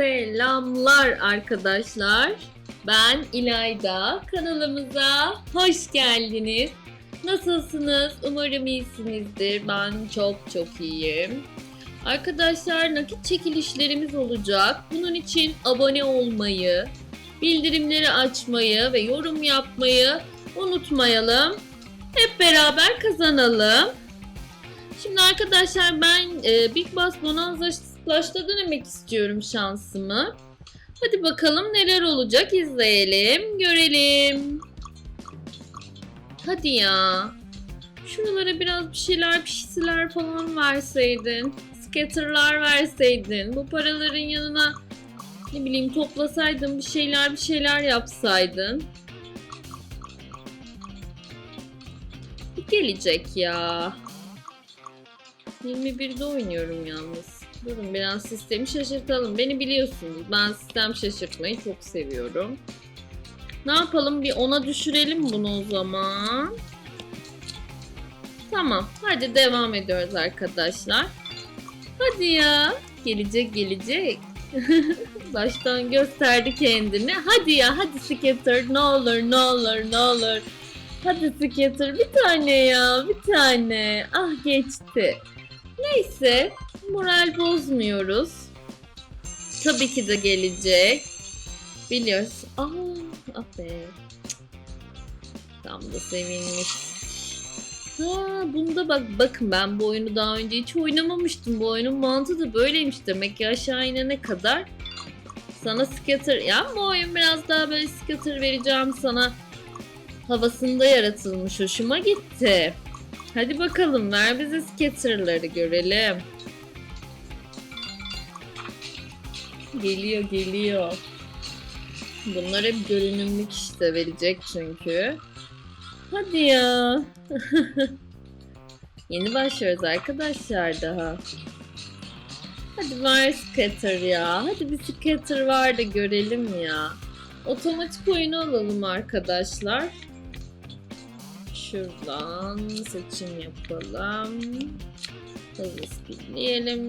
Selamlar arkadaşlar. Ben İlayda. Kanalımıza hoş geldiniz. Nasılsınız? Umarım iyisinizdir. Ben çok çok iyiyim. Arkadaşlar nakit çekilişlerimiz olacak. Bunun için abone olmayı, bildirimleri açmayı ve yorum yapmayı unutmayalım. Hep beraber kazanalım. Şimdi arkadaşlar ben e, Big Boss Bonanza Splash'ta denemek istiyorum şansımı. Hadi bakalım neler olacak izleyelim, görelim. Hadi ya. Şuralara biraz bir şeyler pişsiler falan verseydin. Scatter'lar verseydin. Bu paraların yanına ne bileyim toplasaydın bir şeyler bir şeyler yapsaydın. Gelecek ya. 21'de oynuyorum yalnız. Durun biraz sistemi şaşırtalım. Beni biliyorsunuz. Ben sistem şaşırtmayı çok seviyorum. Ne yapalım? Bir ona düşürelim bunu o zaman. Tamam. Hadi devam ediyoruz arkadaşlar. Hadi ya. Gelecek gelecek. Baştan gösterdi kendini. Hadi ya hadi Scatter ne olur ne olur ne olur. Hadi Scatter bir tane ya bir tane. Ah geçti. Neyse moral bozmuyoruz. Tabii ki de gelecek. Biliyoruz. Aa, ah be. Tam da sevinmiş. Ha, bunda bak bakın ben bu oyunu daha önce hiç oynamamıştım. Bu oyunun mantığı da böyleymiş demek ki aşağı inene kadar sana scatter ya bu oyun biraz daha böyle scatter vereceğim sana havasında yaratılmış hoşuma gitti. Hadi bakalım ver bize scatter'ları görelim. Geliyor geliyor. Bunlar hep görünümlük işte verecek çünkü. Hadi ya. Yeni başlıyoruz arkadaşlar daha. Hadi ver scatter ya. Hadi bir scatter var da görelim ya. Otomatik oyunu alalım arkadaşlar. Şuradan seçim yapalım. Hızlı spinleyelim.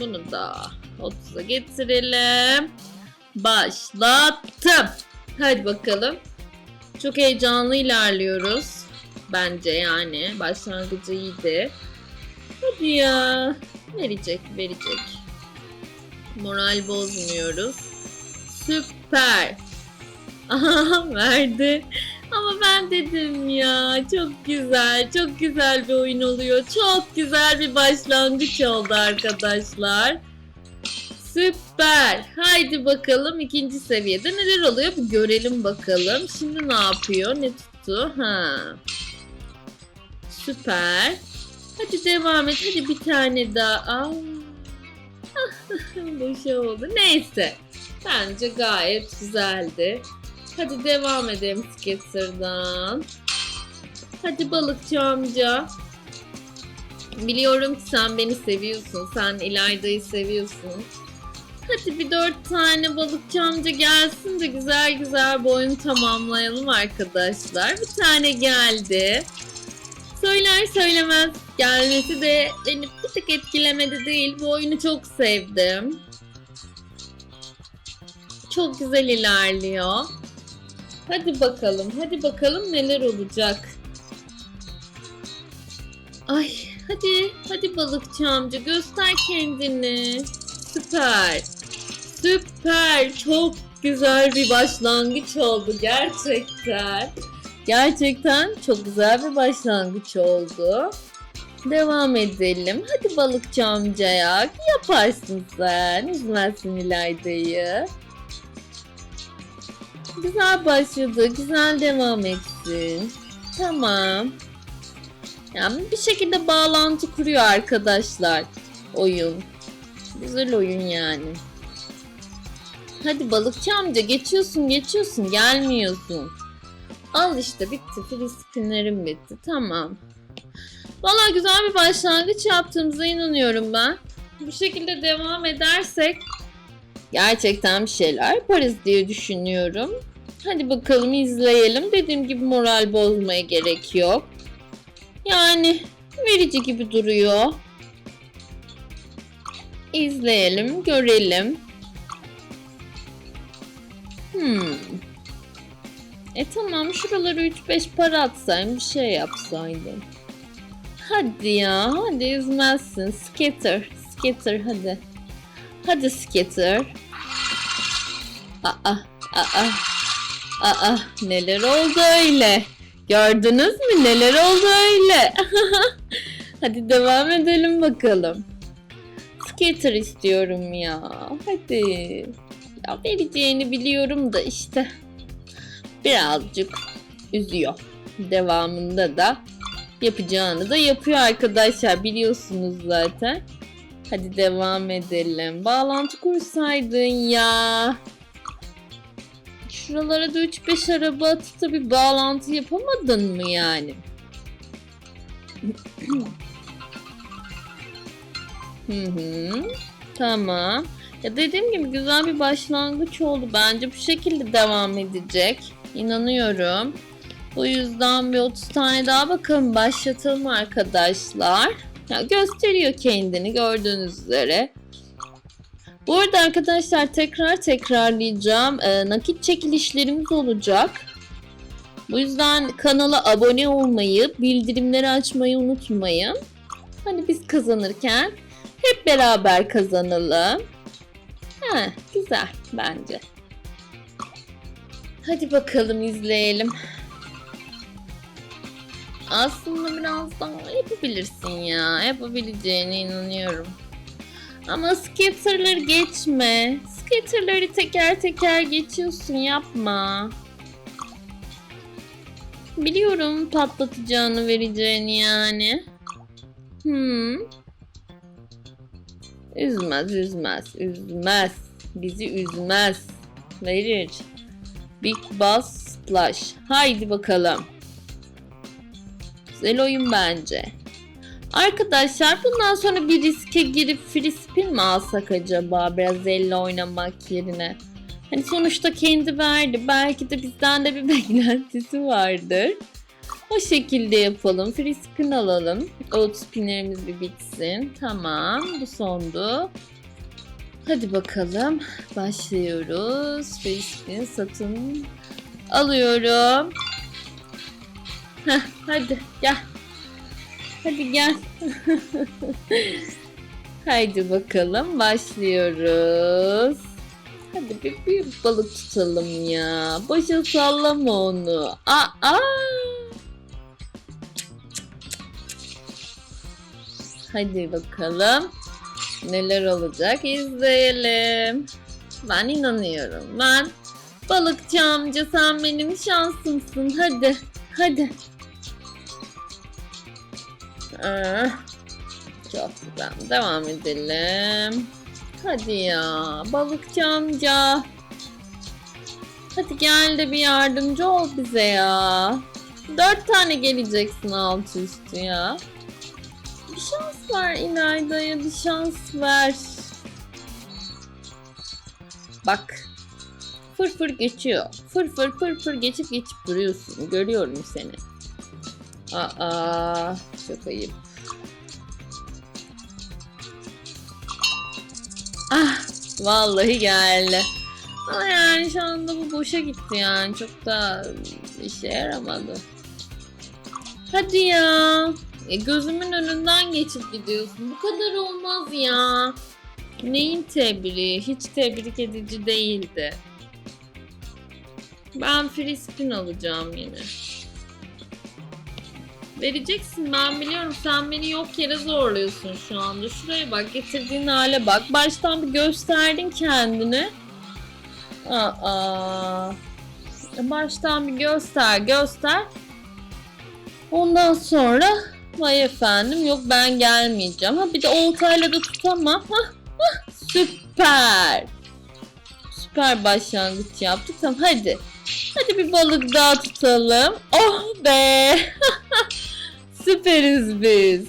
Bunu da 30'a getirelim. Başlattım. Hadi bakalım. Çok heyecanlı ilerliyoruz. Bence yani. Başlangıcı iyiydi. Hadi ya. Verecek, verecek. Moral bozmuyoruz. Süper. Aha verdi. Ama ben dedim ya çok güzel, çok güzel bir oyun oluyor. Çok güzel bir başlangıç oldu arkadaşlar. Süper. Haydi bakalım ikinci seviyede neler oluyor bir görelim bakalım. Şimdi ne yapıyor? Ne tuttu? Ha. Süper. Hadi devam et. Hadi bir tane daha. Aa. Boşa oldu. Neyse. Bence gayet güzeldi. Hadi devam edelim Sketter'dan. Hadi balıkçı amca. Biliyorum ki sen beni seviyorsun. Sen İlayda'yı seviyorsun. Hadi bir dört tane balıkçı amca gelsin de güzel güzel bu oyunu tamamlayalım arkadaşlar. Bir tane geldi. Söyler söylemez gelmesi de beni bir tık etkilemedi değil. Bu oyunu çok sevdim. Çok güzel ilerliyor. Hadi bakalım, hadi bakalım neler olacak. Ay, hadi, hadi balıkçı amca göster kendini. Süper. Süper. Çok güzel bir başlangıç oldu gerçekten. Gerçekten çok güzel bir başlangıç oldu. Devam edelim. Hadi balıkçı amcaya. Yaparsın sen. Üzmezsin İlayda'yı. Güzel başladı. Güzel devam etsin. Tamam. Yani bir şekilde bağlantı kuruyor arkadaşlar. Oyun. Güzel oyun yani. Hadi balıkçı amca geçiyorsun geçiyorsun gelmiyorsun. Al işte bitti. Filistinlerim bitti. Tamam. Valla güzel bir başlangıç yaptığımıza inanıyorum ben. Bu şekilde devam edersek gerçekten bir şeyler yaparız diye düşünüyorum. Hadi bakalım izleyelim. Dediğim gibi moral bozmaya gerek yok. Yani verici gibi duruyor. İzleyelim, görelim. Hmm. E tamam şuraları 3-5 para atsaydım bir şey yapsaydım. Hadi ya hadi üzmezsin. Skater. Skater hadi. Hadi skater. Aa aa aa neler oldu öyle? Gördünüz mü neler oldu öyle? hadi devam edelim bakalım. Skater istiyorum ya. Hadi. Ya vereceğini biliyorum da işte birazcık üzüyor. Devamında da yapacağını da yapıyor arkadaşlar biliyorsunuz zaten. Hadi devam edelim. Bağlantı kursaydın ya. Şuralara da 3-5 araba atıp da bir bağlantı yapamadın mı yani? Hı hı. Tamam. Ya dediğim gibi güzel bir başlangıç oldu. Bence bu şekilde devam edecek. İnanıyorum. Bu yüzden bir 30 tane daha bakalım başlatalım arkadaşlar. Ya gösteriyor kendini gördüğünüz üzere. Bu arada arkadaşlar tekrar tekrarlayacağım. Ee, nakit çekilişlerimiz olacak. Bu yüzden kanala abone olmayı, bildirimleri açmayı unutmayın. Hani biz kazanırken hep beraber kazanalım. Ha, güzel bence. Hadi bakalım izleyelim. Aslında biraz daha yapabilirsin ya. Yapabileceğine inanıyorum. Ama skaterları geçme. Skaterları teker teker geçiyorsun yapma. Biliyorum patlatacağını vereceğini yani. Hmm. Üzmez üzmez üzmez. Bizi üzmez. Verir. Big Boss Splash. Haydi bakalım. Güzel oyun bence. Arkadaşlar bundan sonra bir riske girip free spin mi alsak acaba biraz elle oynamak yerine? Hani sonuçta kendi verdi. Belki de bizden de bir beklentisi vardır. O şekilde yapalım. Free spin alalım. O spinlerimiz bir bitsin. Tamam. Bu sondu. Hadi bakalım. Başlıyoruz. Free spin satın alıyorum. Heh, hadi gel. Hadi gel. Haydi bakalım başlıyoruz. Hadi bir büyük balık tutalım ya. Boşa sallama onu. Aa! aa. Hadi bakalım. Neler olacak izleyelim. Ben inanıyorum. Ben balıkçı amca sen benim şansımsın. Hadi. Hadi. Aa, çok güzel. Devam edelim. Hadi ya. Balıkçı amca. Hadi gel de bir yardımcı ol bize ya. Dört tane geleceksin alt üstü ya. Bir şans ver İlayda'ya bir şans ver. Bak. Fır fır geçiyor. Fır fır fır fır geçip geçip duruyorsun. Görüyorum seni. Aa, çok ayıp. Ah, vallahi geldi. Ama yani şu anda bu boşa gitti yani. Çok da işe yaramadı. Hadi ya. E, gözümün önünden geçip gidiyorsun. Bu kadar olmaz ya. Neyin tebriği? Hiç tebrik edici değildi. Ben free spin alacağım yine. Vereceksin ben biliyorum sen beni yok yere zorluyorsun şu anda. Şuraya bak getirdiğin hale bak. Baştan bir gösterdin kendini. Aa. Baştan bir göster göster. Ondan sonra vay efendim yok ben gelmeyeceğim. Ha bir de oltayla da tutamam. Hah, hah, süper. Süper başlangıç yaptık. Tamam hadi. Hadi bir balık daha tutalım. Oh be. Süperiz biz.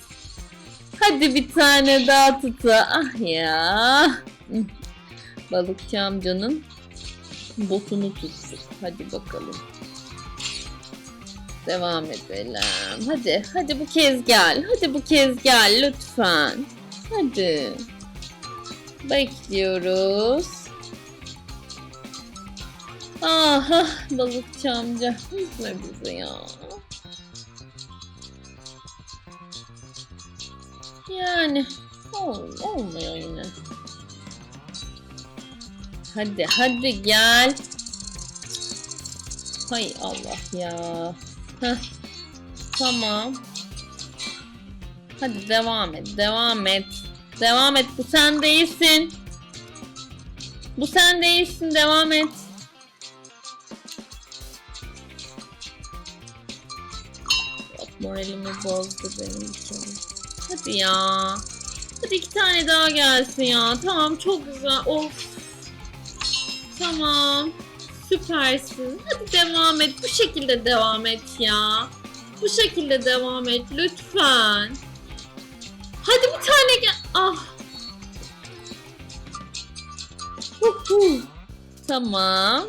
Hadi bir tane daha tuta. Ah ya. Balıkçı amcanın botunu tuttuk. Hadi bakalım. Devam edelim. Hadi, hadi bu kez gel. Hadi bu kez gel lütfen. Hadi. Bekliyoruz. Aha balıkçı amca. Üzme bizi ya. Yani ol, olmuyor yine. Hadi hadi gel. Hay Allah ya. Heh. Tamam. Hadi devam et, devam et. Devam et, bu sen değilsin. Bu sen değilsin, devam et. Yok, moralimi bozdu benim için. Hadi ya. Hadi iki tane daha gelsin ya. Tamam, çok güzel. Of. Tamam. Süpersin. Hadi devam et. Bu şekilde devam et ya. Bu şekilde devam et lütfen. Hadi bir tane gel. Ah. Huhu. Tamam.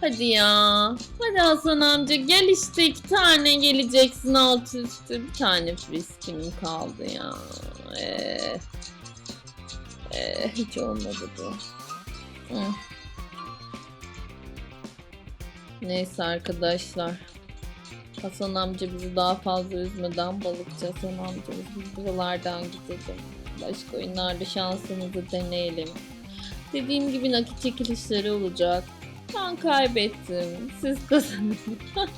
Hadi ya. Hadi Hasan amca gel işte iki tane geleceksin alt üstü. Bir tane friskim kaldı ya. Ee, ee, hiç olmadı bu. Hı. Neyse arkadaşlar. Hasan amca bizi daha fazla üzmeden balıkçı Hasan amcamız biz buralardan gidelim. Başka oyunlarda şansımızı deneyelim. Dediğim gibi nakit çekilişleri olacak. Ben kaybettim. Siz kazandınız.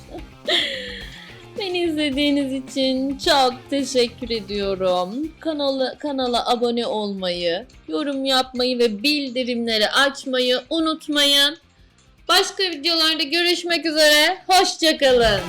Beni izlediğiniz için çok teşekkür ediyorum. Kanala, kanala abone olmayı, yorum yapmayı ve bildirimleri açmayı unutmayın. Başka videolarda görüşmek üzere. Hoşçakalın.